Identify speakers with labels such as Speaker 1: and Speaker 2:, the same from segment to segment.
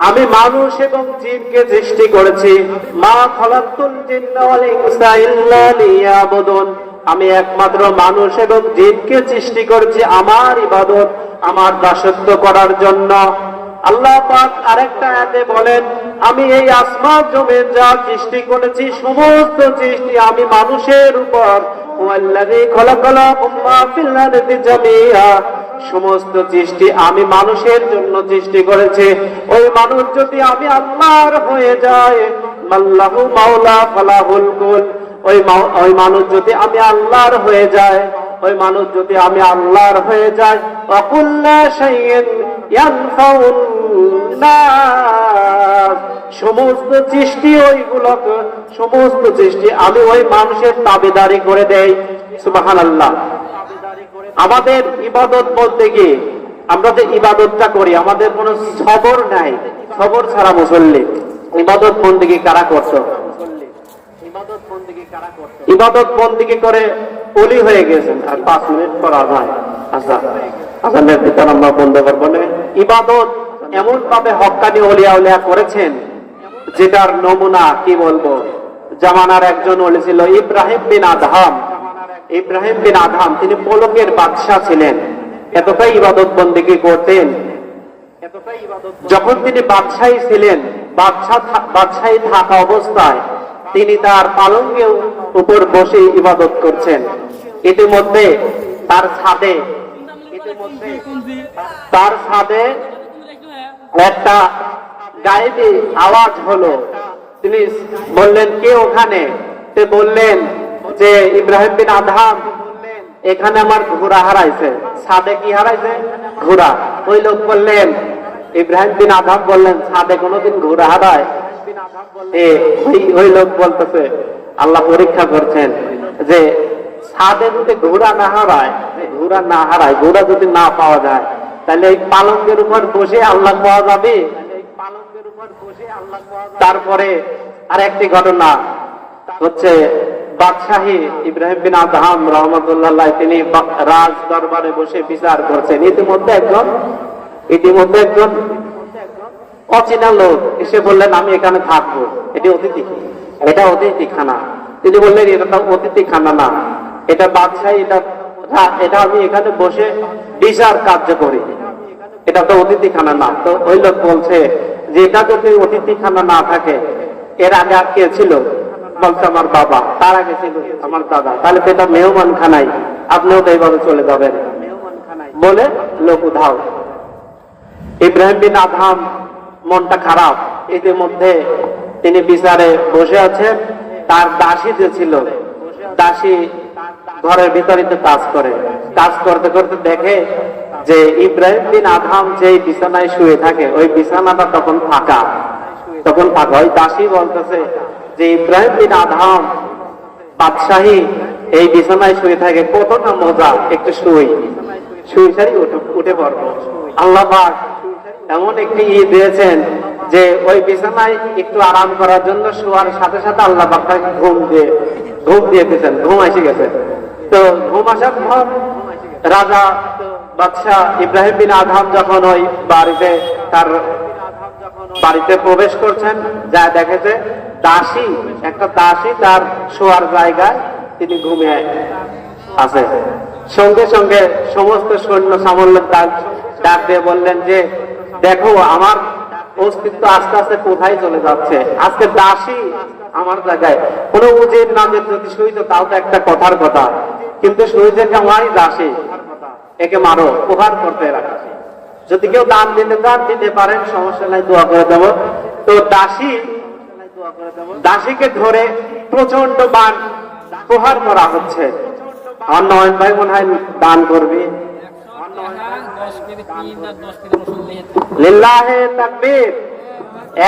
Speaker 1: আমি মানুষ এবং জিনকে সৃষ্টি করেছি। মা লিয়াবুদুন। আমি একমাত্র মানুষ এবং জিনকে সৃষ্টি করেছি আমার ইবাদত, আমার দাসত্ব করার জন্য। আল্লাহ পাক আরেকটা আয়াতে বলেন, আমি এই আসমান জমিন যা সৃষ্টি করেছি, সমস্ত সৃষ্টি আমি মানুষের উপর। ওয়াল্লাযী খলাকালাকুম মা ফিল আরদি সমস্ত সৃষ্টি আমি মানুষের জন্য সৃষ্টি করেছে। ওই মানুষ যদি আমি আল্লাহর হয়ে যায়, মাল্লাহু মাওলা ফালাহুল কুল। ওই ওই মানুষ যদি আমি আল্লাহর হয়ে যায়, ওই মানুষ যদি আমি আল্লাহর হয়ে যায়, অকুল্লা শাইইন ইয়ানফাউন সমস্ত সৃষ্টি ওইগুলোকে, সমস্ত সৃষ্টি আমি ওই মানুষের তাবেদারি করে দেই। সুবহানাল্লাহ। আমাদের ইবাদত বলতে গিয়ে আমরা যে ইবাদতটা করি, আমাদের কোনো সবর নাই। সবর ছাড়া মুসল্লি। ইবাদত বন্দিগি কারা করছ ইবাদত করে অলি হয়ে গেছেন। আর পাঁচ মিনিট পর আজান আচ্ছা করব ইবাদত করেছেন, যেটার নমুনা কি বলব? জামানার একজন ইব্রাহিম বিন আদহাম। ইব্রাহিম বিন আধাম তিনি পলকের বাদশাহ ছিলেন। এতটাই ইবাদত বন্দিগি করতেন। যখন তিনি বাদশাহী ছিলেন বাদশাহ থাকা অবস্থায় তিনি তার পালঙ্গের উপর বসে ইবাদত করছেন। ইতিমধ্যে তার ছাদে তার ছাদে একটা গায়েবী আওয়াজ হলো। তিনি বললেন, কে ওখানে? তে বললেন যে ইব্রাহিম বিন আদহাম এখানে আমার ঘোড়া হারাইছে ছাদে কি হারাইছে? ঘোড়া। ওই লোক বললেন, ইব্রাহিম বিন আদহাম বললেন ছাদে কোনোদিন ঘোড়া হারায়? ওই লোক বলতেছে, আল্লাহ পরীক্ষা করছেন যে ছাদে যদি ঘোড়া না হারায় ঘোড়া না হারায়, ঘোড়া যদি না পাওয়া যায়, তাহলে এই পালঙ্গের উপর বসে আল্লাহ পাওয়া যাবে? তারপরে আর একটি ঘটনা হচ্ছে বাদশাহী ইব্রাহিম বিন আদহাম রহমতুল্লাহ তিনি রাজ দরবারে বসে বিচার করছেন। ইতিমধ্যে একজন ইতিমধ্যে একজন অচেনা লোক এসে বললেন, আমি এখানে থাকব। এটি অতিথি এটা অতিথি খানা তিনি বললেন, এটা অতিথি খানা না। এটা বাদশাহী, এটা এটা আমি এখানে বসে বিচার কার্য করি। এটা তো অতিথি খানা না। তো ওই লোক বলছে যে, এটা যদি অতিথি খানা না থাকে, এর আগে আর কে ছিল? বলছে আমার বাবা, তার আগে ছিল আমার দাদা, তাহলে তো মেহমান খানাই আপনিও তো এইভাবে চলে যাবেন। বলে লোক উধাও। ইব্রাহিম বিন আদহাম, মনটা খারাপ। ইতিমধ্যে তিনি বিচারে বসে আছেন। তার দাসী যে ছিল, দাসী ঘরের ভিতরিতে কাজ করে। কাজ করতে করতে দেখে যে ইব্রাহিম বিন আদহাম যে বিছানায় শুয়ে থাকে, ওই বিছানাটা তখন ফাঁকা। তখন ফাঁকা। ওই দাসী বলতেছে যে ইব্রাহিম বিন আধাম বাদশাহী এই বিছানায় শুয়ে থাকে, কতটা মজা, একটু শুই। শুই সারি উঠে পড়ব আল্লাহ এমন একটি ই দিয়েছেন যে ওই বিছানায় একটু আরাম করার জন্য শোয়ার সাথে সাথে আল্লাহ তাকে ঘুম দিয়ে ঘুম দিয়ে দিয়েছেন, ঘুম এসে গেছে। তো ঘুম আসার পর রাজা বাদশাহ ইব্রাহিম বিন আধাম যখন ওই বাড়িতে তার বাড়িতে প্রবেশ করছেন, যা দেখেছে দাসী, একটা দাসী তার শোয়ার জায়গায় তিনি ঘুমিয়ে আছে। সঙ্গে সঙ্গে সমস্ত সৈন্য সামল্য ডাক ডাক দিয়ে বললেন যে, দেখো, আমার অস্তিত্ব আস্তে আস্তে কোথায় চলে যাচ্ছে? আজকে দাসী আমার জায়গায়। কোন উজির নামের যদি শুইতো তাও তো একটা কথার কথা, কিন্তু শুইছে আমারই দাসী। একে মারো, উপহার করতে রাখা যদি কেউ দান দিতে চান, দিতে পারেন, সমস্যা নাই, দোয়া করে দেবো। তো দাসী দাসীকে ধরে প্রচণ্ড বান প্রহার করা হচ্ছে। নয়ন ভাই মনে হয় দান করবি।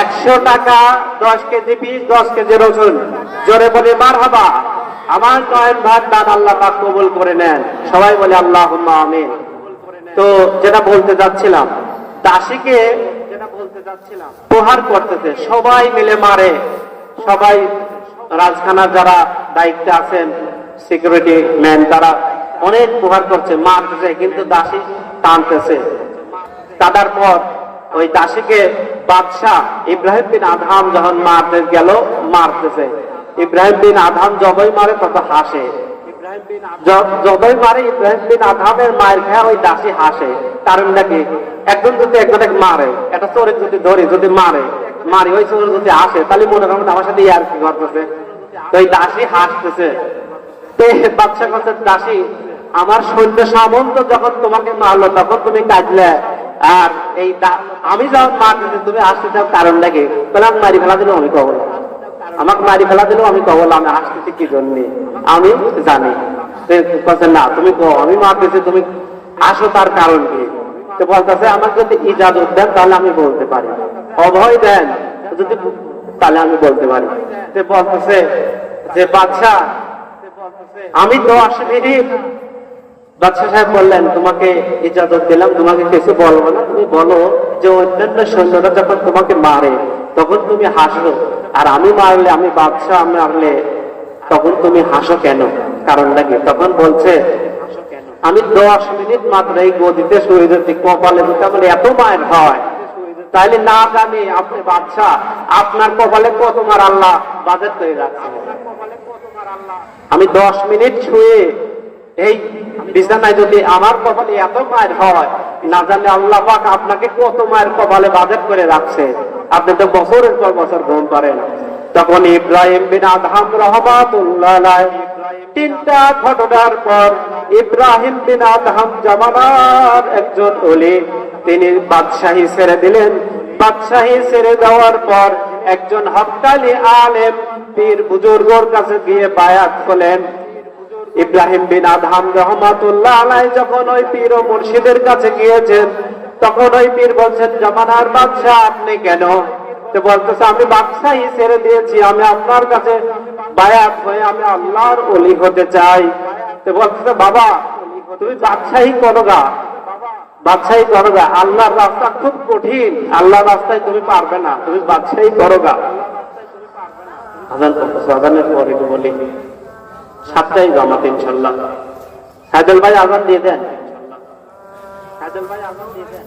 Speaker 1: একশো টাকা, দশ কেজি পিস দশ কেজি রসুন। জোরে বলে মার হাবা আমার নয়ন ভাগ দান আল্লাহ পাক কবুল করে নেন। সবাই বলে আল্লাহ আমিন। তো যেটা বলতে যাচ্ছিলাম, দাসীকে প্রহার করতেছে, সবাই মিলে মারে। সবাই রাজখানার যারা দায়িত্বে আছেন সিকিউরিটি ম্যান তারা অনেক প্রহার করছে, মারতেছে, কিন্তু দাসী টানতেছে। কাটার পর ওই দাসীকে বাদশাহ ইব্রাহিম বিন আধাম যখন মারতে গেল, মারতেছে। ইব্রাহিম বিন আধাম যতই মারে, তত হাসে। য- যতই মারে, ইব্রাহিম বিন আধামের মায়ের খেয়া ওই দাসী হাসে। কারণ নাকি একজন যদি একজনে মারে একটা চোরের যদি ধরে, যদি মারে, মারি, ওই চোর যদি আসে, তাহলে মনে করেন আমার সাথে ইয়ার কি করতেছে তো এই দাসী হাসতেছে। বাচ্চা কথা দাসী, আমার সৈন্য সামন্ত যখন তোমাকে মারলো, তখন তুমি আর এই আমি যখন তুমি আসতে চাও কারণ লাগে তাহলে আমি মারি ফেলা আমি কবল আমাকে মারি ফেলা দিলেও আমি কবল আমি আসতেছি কি জন্য? আমি জানি। না, তুমি কো, আমি মারতেছি, তুমি আসো তার কারণ কি? তো বলতেছে আমাকে যদি ইজাজত দেন, তাহলে আমি বলতে পারি। অভয় দেন, যদি তাহলে আমি বলতে পারি। সে বলতেছে যে বাচ্চা আমি তো বাদশাহ সাহেব বললেন, তোমাকে ইজাজত দিলাম, তোমাকে কিছু বলব না। তুমি বলো যে, অন্যান্য সৈন্যরা যখন তোমাকে মারে, তখন তুমি হাসো। আর আমি মারলে, আমি বাদশাহ মারলে, তখন তুমি হাসো কেন? কারণ নাকি তখন বলছে আমি দশ মিনিট মাত্র এই গদিতে যদি কপালে আমার এত মায়ের হয় তাহলে না জানি আপনি বাদশাহ, আপনার কপালে কত মার আল্লাহ বাজেট করে রাখছে। আমি দশ মিনিট শুয়ে এই বিছানায় যদি আমার কপালে এত মায়ের হয় না জানে আল্লাহ পাক আপনাকে কত মায়ের কপালে বাজেট করে রাখছে। আপনি তো বছরের পর বছর ঘুম পারেন তখন ইব্রাহিম বিন আদহাম রহমাতুল্লাহ তিনটা ঘটনার পর ইব্রাহিম বিন আদহাম জামানার একজন অলি তিনি বাদশাহী ছেড়ে দিলেন। বাদশাহী ছেড়ে দেওয়ার পর একজন হকালি আলেম পীর বুজুর্গর কাছে গিয়ে বায়াত হলেন ইব্রাহিম বিন আদহাম রহমাতুল্লাহ আলাই যখন ওই পীর ও মুর্শিদের কাছে গিয়েছেন, তখন ওই পীর বলছেন, জামানার বাদশাহ, আপনি কেন? বলতেছে, আমি বাদশাহী ছেড়ে দিয়েছি, আমি আপনার কাছে বায়াত হয়ে আমি আল্লাহর অলি হতে চাই। বলতেছে, বাবা, তুমি বাদশাহী করো গা বাদশাহী করো গা আল্লাহর রাস্তা খুব কঠিন। আল্লাহর রাস্তায় তুমি পারবে না। তুমি বাদশাহী করো গা সাতটাই ইনশাল্লাহ। ভাই আজান দিয়ে দেন। ভাই আজান দিয়ে দেন।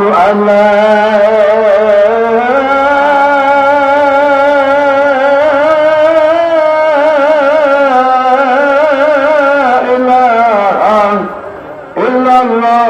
Speaker 2: أشهد أن لا إله إلا الله